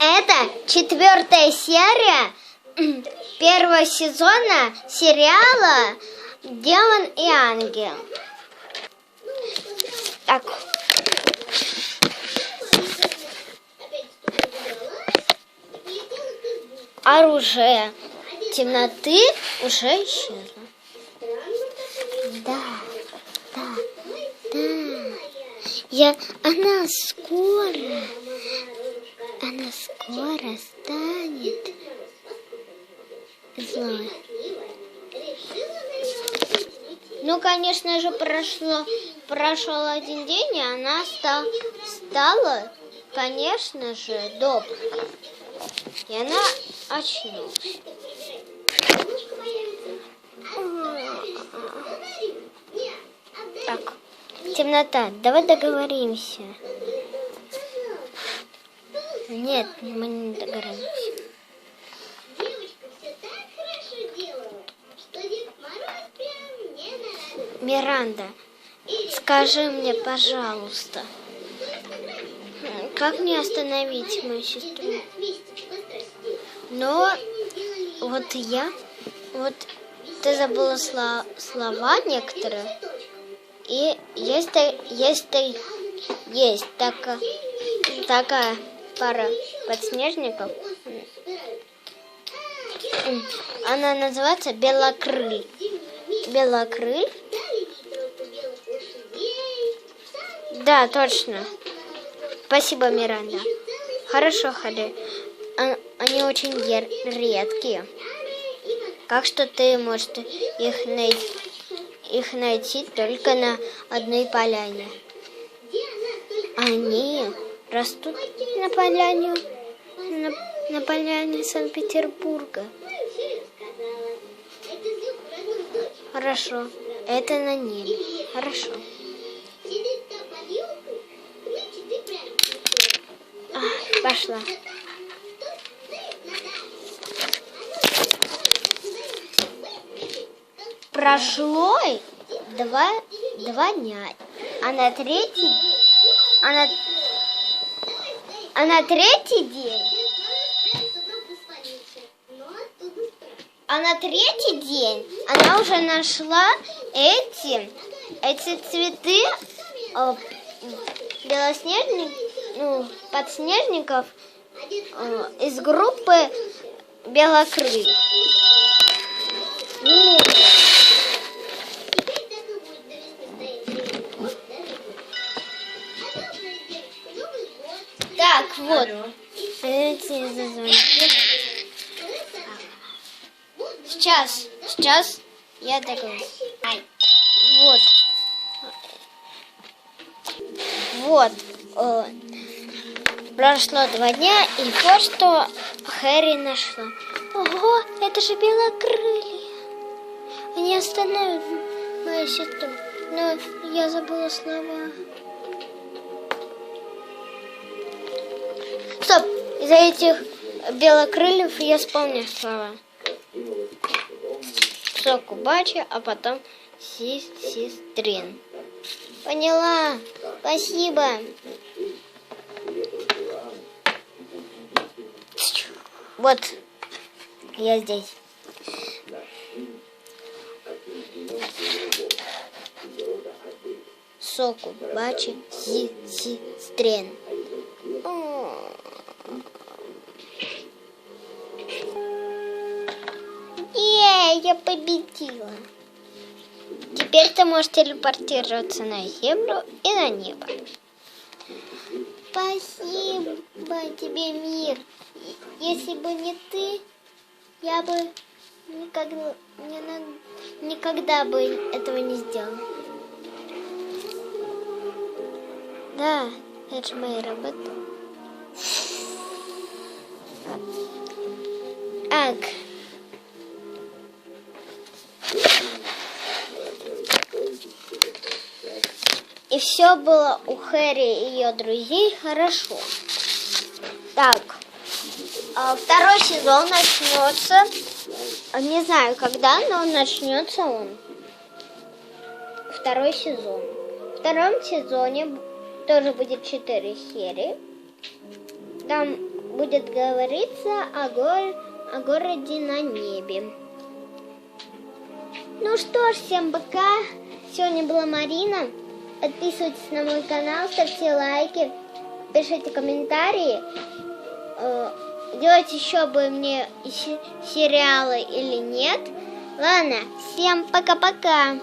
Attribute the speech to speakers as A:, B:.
A: Это четвертая серия первого сезона сериала Демон и ангел. Так. Оружие темноты уже исчезло. Да, да, да. Я, она скоро, она скоро станет злой. Ну, конечно же, прошло, прошел один день, и она стал, стала, конечно же, доброй. И она очнулась. Так, темнота, давай договоримся. Нет, мы не договоримся.
B: Девочка все так хорошо делала, что Дед Мороз прям не нарадовался.
A: Миранда, скажи мне, пожалуйста, как мне остановить мою сестру? Но вот я, вот ты забыла сло- слова некоторые, и есть, есть, есть такая, такая пара подснежников. Она называется белокрыль. Белокрыль? Да, точно. Спасибо, Миранда. Хорошо, Хари. А- Они очень редкие. Как что ты можешь их найти, их найти только на одной поляне. Они растут на поляне, на, на поляне Санкт-Петербурга. Хорошо. Это на небе. Хорошо. Ах, пошла. Прошло два, два дня, а на третий, а на, а на третий день, а на третий день она уже нашла эти, эти цветы э, белоснежник, ну, подснежников э, из группы белокрыльев. Вот. Сейчас, сейчас я договорюсь. Ай. Вот. Вот. прошло два дня, и вот что Хэри нашла. Ого, это же белокрылья. Они остановят мою сестру. Но я забыла слова. Стоп! Из-за этих белокрыльев я вспомню слова. Соку бача, а потом сис сестрин. Поняла. Спасибо. Вот. Я здесь. Соку бача, си сестрин. Е, я победила. Теперь ты можешь телепортироваться на землю и на небо. Спасибо тебе, мир. Если бы не ты, я бы никогда, не никогда бы этого не сделал. Да, это же моя работа. Ак. И все было у Хэри и ее друзей хорошо. Так, а второй сезон начнется. Не знаю когда, но начнется он. Второй сезон. В втором сезоне тоже будет 4 серии. Там будет говориться о, гор... о городе на небе. Ну что ж, всем пока. Сегодня была Марина. Подписывайтесь на мой канал, ставьте лайки, пишите комментарии. Э, Делать еще бы мне се- сериалы или нет. Ладно, всем пока-пока.